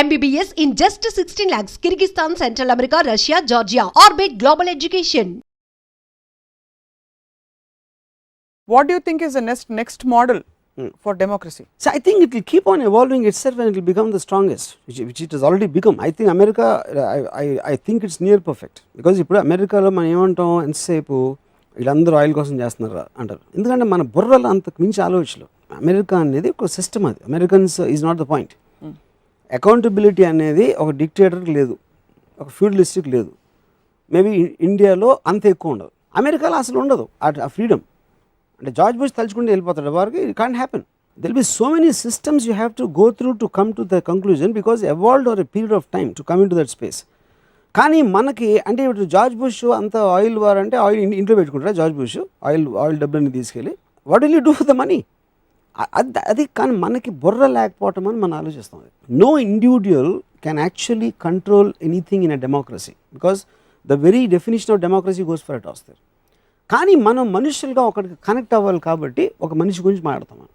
MBBS in just 16 lakhs. Kyrgyzstan, Central America, Russia, Georgia. Orbit Global Education. What do you think is the next next model Hmm. for democracy? So I think it will keep on evolving itself and it will become the strongest, which, which it has already become. I think America, I, I, I think it's near perfect. Because ఇప్పుడు అమెరికాలో మనం ఏమంటాం ఎంతసేపు వీళ్ళందరూ oil కోసం చేస్తున్నారు అంటారు ఎందుకంటే మన బుర్రలో అంతకు మించి ఆలోచనలు అమెరికా అనేది ఒక సిస్టమ్ అది Americans is not the point accountability అనేది ఒక డిక్టేటర్కి లేదు. ఒక ఫ్యూడలిస్టిక్ లేదు. మేబీ ఇండియాలో అంత ఎక్కువ ఉండదు. అమెరికాలో అసలు ఉండదు. ఆ ఫ్రీడమ్. అంటే జార్జ్ బుష్ తలుచుకుంటే వెళ్ళిపోతాడు. వారికి it can't happen there'll be so many systems you have to go through to come to the conclusion because evolved over a period of time to come in to that space కానీ మనకి అంటే ఇప్పుడు George Bush అంత oil వారంటే oil ఇంట్లో పెట్టుకుంటారా George Bush? Oil oil డబ్బులన్నీ తీసుకెళ్ళి. What will you do for the money అది అది కానీ మనకి బుర్ర లేకపోవటం అని మనం ఆలోచిస్తాం. No individual can actually control anything in a democracy because the very definition of democracy goes for at వస్తారు కానీ మనం మనుషులుగా ఒకరికి కనెక్ట్ అవ్వాలి కాబట్టి ఒక మనిషి గురించి మాట్లాడతాం.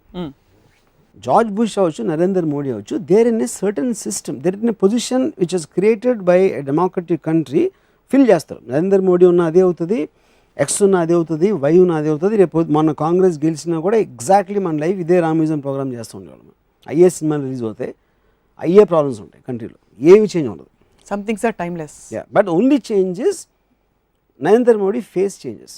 జార్జ్ బుష్ అవ్వచ్చు నరేందర్ మోడీ అవ్వచ్చు there in a certain system there in a position which is created by a democratic country fill చేస్తారు. నరేందర్ మోడీ ఉన్న అదే అవుతుంది ఎక్స్ ఉన్న అదే అవుతుంది వై ఉన్న అదే అవుతుంది. రేపు మన కాంగ్రెస్ గెలిచినా కూడా ఎగ్జాక్ట్లీ మన లైఫ్ ఇదే రామిజం ప్రోగ్రామ్ చేస్తూ ఉండేవాళ్ళం అయ్యే సినిమాలు రిలీజ్ అవుతాయి అయ్యే ప్రాబ్లమ్స్ ఉంటాయి కంట్రీలో ఏమి చేంజ్ ఉండదు. Are timeless. Yeah but only changes Narendra Modi face changes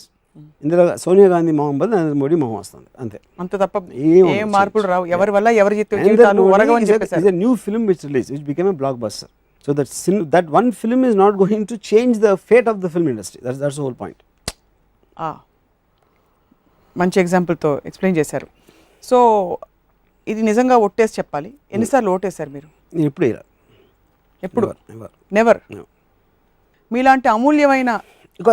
ఇందులో సోనియా గాంధీ మొహం బదులు నరేంద్ర మోడీ మొహం వస్తుంది అంతే. అంత తప్ప ఏం ఏ మార్పులు రావు. ఎవరి వల్ల ఎవరి జీవితాలు Modi ఒరగవని is a- చెప్పేశారు. is a new film which released, which became a blockbuster. So that sin- that one film is not going to change the fate of మంచి ఎగ్జాంపుల్తో ఎక్స్ప్లెయిన్ చేశారు. సో ఇది నిజంగా ఒట్టేసి చెప్పాలి. ఎన్నిసార్లు ఓటేశారు మీరు? నేను ఎప్పుడు ఎప్పుడు. నెవర్. మీలాంటి అమూల్యమైన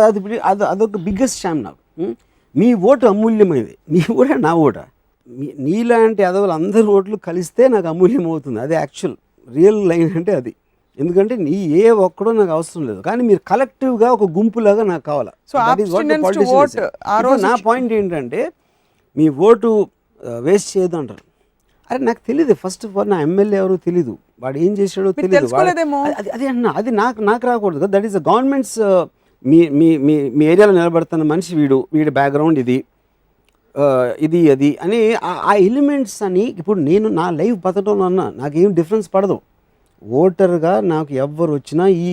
అది అది అదొక బిగ్గెస్ట్ షామ్ నాకు? మీ ఓటు అమూల్యమైనది. నీ ఓటే నా ఓట? మీ నీలాంటి అదవులు అందరి ఓట్లు కలిస్తే నాకు అమూల్యం అవుతుంది అది యాక్చువల్ రియల్ లైన్ అంటే అది. ఎందుకంటే నీ ఏ ఒక్కడో నాకు అవసరం లేదు. కానీ మీరు కలెక్టివ్గా ఒక గుంపులాగా నాకు కావాలా. రోజు నా పాయింట్ ఏంటంటే మీ ఓటు వేస్ట్ చేయదు అంటారు. అరే నాకు తెలియదు ఫస్ట్ ఆఫ్ ఆల్ నా ఎమ్మెల్యే ఎవరో తెలీదు. వాడు ఏం చేశాడో తెలియదు. అది అది అంటున్నా అది నాకు నాకు రాకూడదు. దట్ ఈస్ ద గవర్నమెంట్స్ మీ మీ మీ మీ ఏరియాలో నిలబడుతున్న మనిషి వీడు వీడి బ్యాక్గ్రౌండ్ ఇది ఇది అది అని ఆ- ఎలిమెంట్స్ అని ఇప్పుడు నేను నా లైఫ్ బతకడంలో అన్నా నాకేం డిఫరెన్స్ పడదు. ఓటర్గా నాకు ఎవ్వరు వచ్చినా ఈ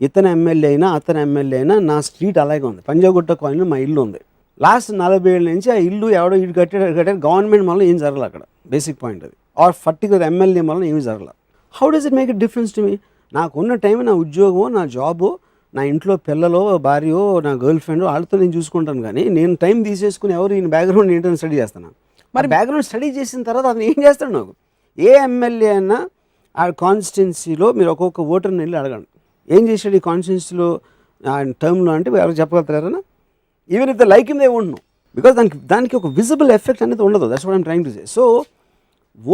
ఇతను ఎమ్మెల్యే అయినా అతను ఎమ్మెల్యే అయినా నా స్ట్రీట్ అలాగే ఉంది. పంజాగుట్ట కాలనీ మా ఇల్లు ఉంది. లాస్ట్ నలభై ఏళ్ళ నుంచి ఆ ఇల్లు ఎవడో ఇటు కట్టాడు కట్టాడు గవర్నమెంట్ వల్ల ఏం జరగలేదు అక్కడ? బేసిక్ పాయింట్ అది. ఆర్ పర్టికులర్ ఎమ్మెల్యే వల్ల ఏమీ జరగలేదు how does it make it difference to me నాకున్న టైం నా ఉద్యోగమో నా జాబో నా ఇంట్లో పిల్లలో భార్యో నా గర్ల్ ఫ్రెండ్ వాళ్ళతో నేను చూసుకుంటాను కానీ నేను టైం తీసేసుకుని ఎవరు ఈయన బ్యాక్గ్రౌండ్ ఏంటని స్టడీ చేస్తాను. మరి బ్యాక్గ్రౌండ్ స్టడీ చేసిన తర్వాత అతను ఏం చేస్తాడు నాకు? ఏ ఎమ్మెల్యే అయినా ఆ కాన్స్టిట్యున్సీలో మీరు ఒక్కొక్క ఓటర్ని వెళ్ళి అడగండి. ఏం చేశాడు ఈ కాన్స్టిట్యున్సీలో? ఆయన టర్మ్లో అంటే ఎవరు చెప్పగలుగుతారనా even if the like in they ఉండను బికాజ్ దానికి దానికి ఒక విజిబుల్ ఎఫెక్ట్ అనేది ఉండదు. That's what I'm trying to say so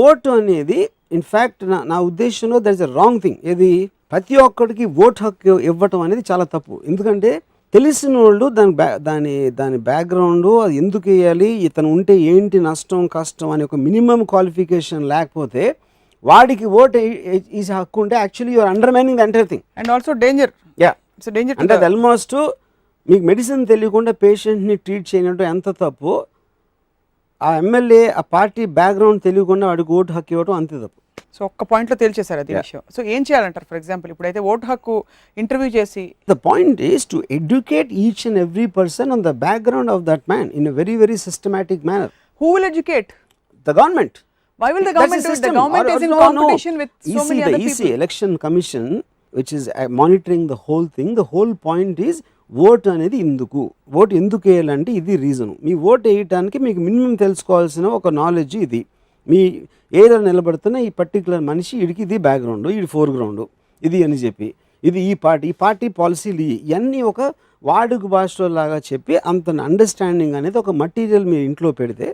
vote అనేది ఇన్ఫ్యాక్ట్ నా నా ఉద్దేశంలో that is a wrong thing ఇది ప్రతి ఒక్కడికి ఓట్ హక్కు ఇవ్వటం అనేది చాలా తప్పు. ఎందుకంటే తెలిసిన వాళ్ళు దాని బ్యా దాని దాని బ్యాక్గ్రౌండ్ అది ఎందుకు వేయాలి? ఇతను ఉంటే ఏంటి నష్టం కష్టం అనే ఒక మినిమం క్వాలిఫికేషన్ లేకపోతే వాడికి ఓట్ ఈ హక్కు ఉంటే actually you're undermining the entire thing and also danger yeah it's danger అంటే అది ఆల్మోస్ట్ మీకు మెడిసిన్ తెలియకుండా పేషెంట్ని ట్రీట్ చేయనట్టు ఎంత తప్పు? ఆ ఎమ్మెల్యే ఆ పార్టీ బ్యాక్గ్రౌండ్ తెలియకుండా వాడికి ఓటు హక్కు ఇవ్వడం అంతే తప్పు. సో ఒక్క పాయింట్లో తేల్చేశారు అది విషయం. సో ఏం చేయాలంటారు? ఫర్ ఎగ్జాంపుల్ ఇప్పుడైతే ఓటు హక్కు ఇంటర్వ్యూ చేసి the point is to educate each and every person on the background of that man in a very very systematic manner who will educate the government Why will the government do it? The government is in competition with so many the other EC people. election commission which is uh, monitoring the whole thing. The whole point is vote అనేది ఎందుకు vote ఎందుకు వేయాలంటే ఇది reason మీ vote వేయటానికి మీకు minimum తెలుసుకోవాల్సిన ఒక knowledge ఇది. మీ ఏదో నిలబడుతున్న ఈ పర్టికులర్ మనిషి వీడికి ఇది బ్యాక్గ్రౌండ్ ఇది ఫోర్గ్రౌండ్ ఇది అని చెప్పి. ఇది ఈ పార్టీ. ఈ పార్టీ పాలసీలు ఇవి. ఇవన్నీ ఒక వాడుక భాషలో లాగా చెప్పి అంత అండర్స్టాండింగ్ అనేది ఒక మటీరియల్ మీ ఇంట్లో పెడితే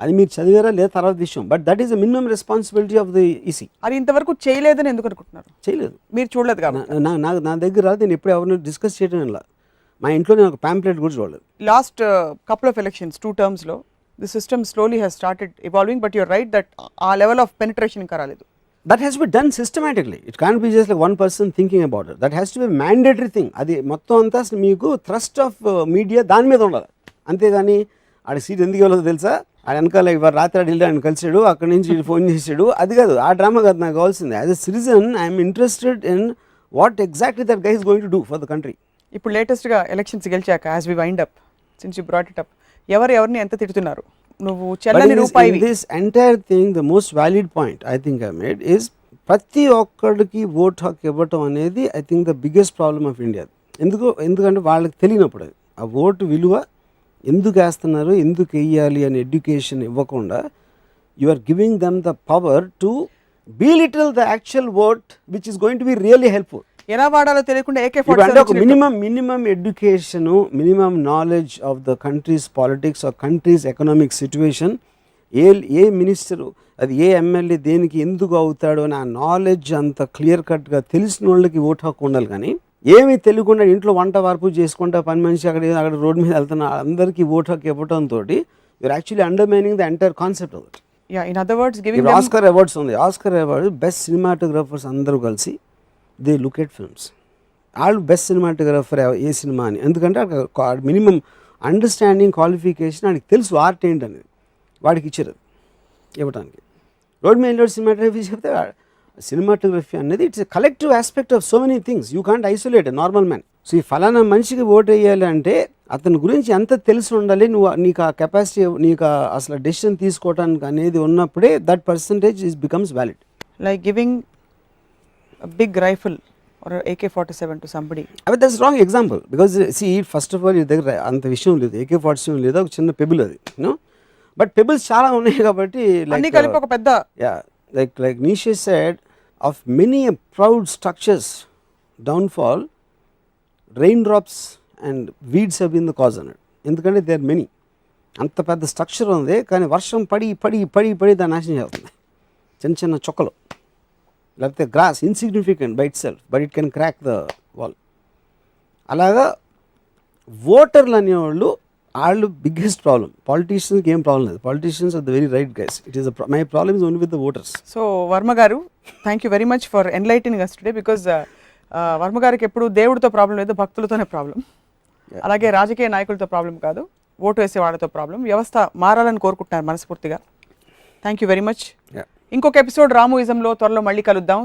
అది మీరు చదివారా లేదా తర్వాత విషయం. But that is minimum responsibility of the EC అది ఇంతవరకు చేయలేదని ఎందుకు అనుకుంటున్నారు? చేయలేదు. మీరు చూడలేదు కాబట్టి. నా- నా దగ్గర రాదు, నేను ఎప్పుడు ఎవరిని డిస్కస్ చేయడం ఇలా మా ఇంట్లో నేను ఒక ప్యాంప్లెట్ కూడా చూడలేదు. Last couple of elections two టర్మ్స్లో the system slowly has started evolving but your right that ఆ లెవెల్ ఆఫ్ పెనిట్రేషన్ ఇంకా రాలేదు. That has be done systematically it can be just like one person thinking about that has to be mandatory thing అది మొత్తం అంతా మీకు thrust of media దాని మీద ఉండాలి. అంతేగాని ఆడ సీట్ ఎందుకు ఇవ్వలేదో తెలుసా? ఆడ వెనకాల ఇవాళ రాత్రి ఆడు వెళ్ళి ఆయన కలిసాడు అక్కడి నుంచి ఫోన్ చేసాడు అది కాదు ఆ డ్రామా కాదు నాకు కావాల్సింది. As a citizen I'm interested in what exactly that guy is going to do for the country ఇప్పుడు లేటెస్ట్గా elections గెలిచాక as we wind up since you brought it up ఎవరు ఎవరిని ఎంత తిడుతున్నారు? నువ్వు చెల్లని రూపాయి this entire thing the most valid point I think I made is ప్రతి ఒక్కడికి ఓట్ హక్ ఇవ్వటం అనేది I think the biggest problem of India ఎందుకు ఎందుకంటే వాళ్ళకి తెలియనప్పుడు అది. ఆ ఓటు విలువ ఎందుకు వేస్తున్నారు ఎందుకు వెయ్యాలి అని ఎడ్యుకేషన్ ఇవ్వకుండా you are giving them the power to belittle the actual vote which is going to be really helpful ఎలా వాడాలో తెలియకుండా ఏకే అంటే ఒక minimum minimum education minimum knowledge of the country's politics or country's economic situation ఏ ఏ minister అది ఏ MLA దేనికి ఎందుకు అవుతాడు అని ఆ నాలెడ్జ్ అంత క్లియర్ కట్గా తెలిసిన వాళ్ళకి ఓటు హక్కు ఉండాలి కానీ ఏమీ తెలియకుండా ఇంట్లో వంట వార్పు చేసుకుంటా పని మనిషి అక్కడ అక్కడ రోడ్డు మీద వెళ్తున్న అందరికీ ఓటు హక్కు ఇవ్వడంతో you're actually undermining the entire concept of it yeah in other words giving Oscar awards ఉంది. ఆస్కర్ అవార్డు బెస్ట్ సినిమాటోగ్రఫర్స్ అందరూ కలిసి దే లుక్ ఎట్ ఫిల్మ్స్ వాళ్ళు బెస్ట్ సినిమాటోగ్రఫర్ ఏ సినిమా అని. ఎందుకంటే మినిమం అండర్స్టాండింగ్ క్వాలిఫికేషన్ వాడికి తెలుసు ఆర్ట్ ఏంటి అనేది వాడికి ఇచ్చారు ఇవ్వడానికి రోడ్ మీద సినిమాటోగ్రఫీ చెప్తే సినిమాటోగ్రఫీ అనేది it's collective aspect of so many things you can't isolate normal man so ఈ ఫలానా మనిషికి ఓట్ వేయాలి అంటే అతని గురించి ఎంత తెలిసి ఉండాలి నువ్వు నీకు ఆ కెపాసిటీ నీకు అసలు డెసిషన్ తీసుకోవడానికి అనేది ఉన్నప్పుడే that percentage is becomes valid like giving big rifle or AK forty seven to somebody అవి that's wrong example because see first of all ఈ దగ్గర అంత విషయం లేదు. ఏకే ఫార్టీ సెవెన్ లేదు ఒక చిన్న పెబుల్ అది యూనో బట్ పెబుల్స్ చాలా ఉన్నాయి కాబట్టి అన్ని కలిపి ఒక పెద్ద. yeah like like Nietzsche said of many a proud structures downfall raindrops and weeds have been the cause అన్నాడు ఎందుకంటే దే ఆర్ మెనీ అంత పెద్ద స్ట్రక్చర్ ఉంది కానీ వర్షం పడి పడి పడి పడి దాన్ని నాశనం చేస్తుంది. చిన్న చిన్న చొక్కలు. లేకపోతే gross insignificant by itself but it can crack the wall అలాగా ఓటర్లు అనేవాళ్ళు వాళ్ళు బిగ్గెస్ట్ ప్రాబ్లం పాలిటీషియన్స్కి ఏం ప్రాబ్లం లేదు. Politicians are the very right guys it is my problem is only with the voters so Varma garu thank you very much for enlighting us today because Varma గారికి ఎప్పుడు దేవుడితో problem లేదు భక్తులతోనే problem అలాగే రాజకీయ నాయకులతో problem కాదు vote వేసే వాళ్ళతో ప్రాబ్లం వ్యవస్థ మారాలని కోరుకుంటున్నారు మనస్ఫూర్తిగా. Thank you very much. ఇంకొక ఎపిసోడ్ రామోయిజంలో త్వరలో మళ్ళీ కలుద్దాం.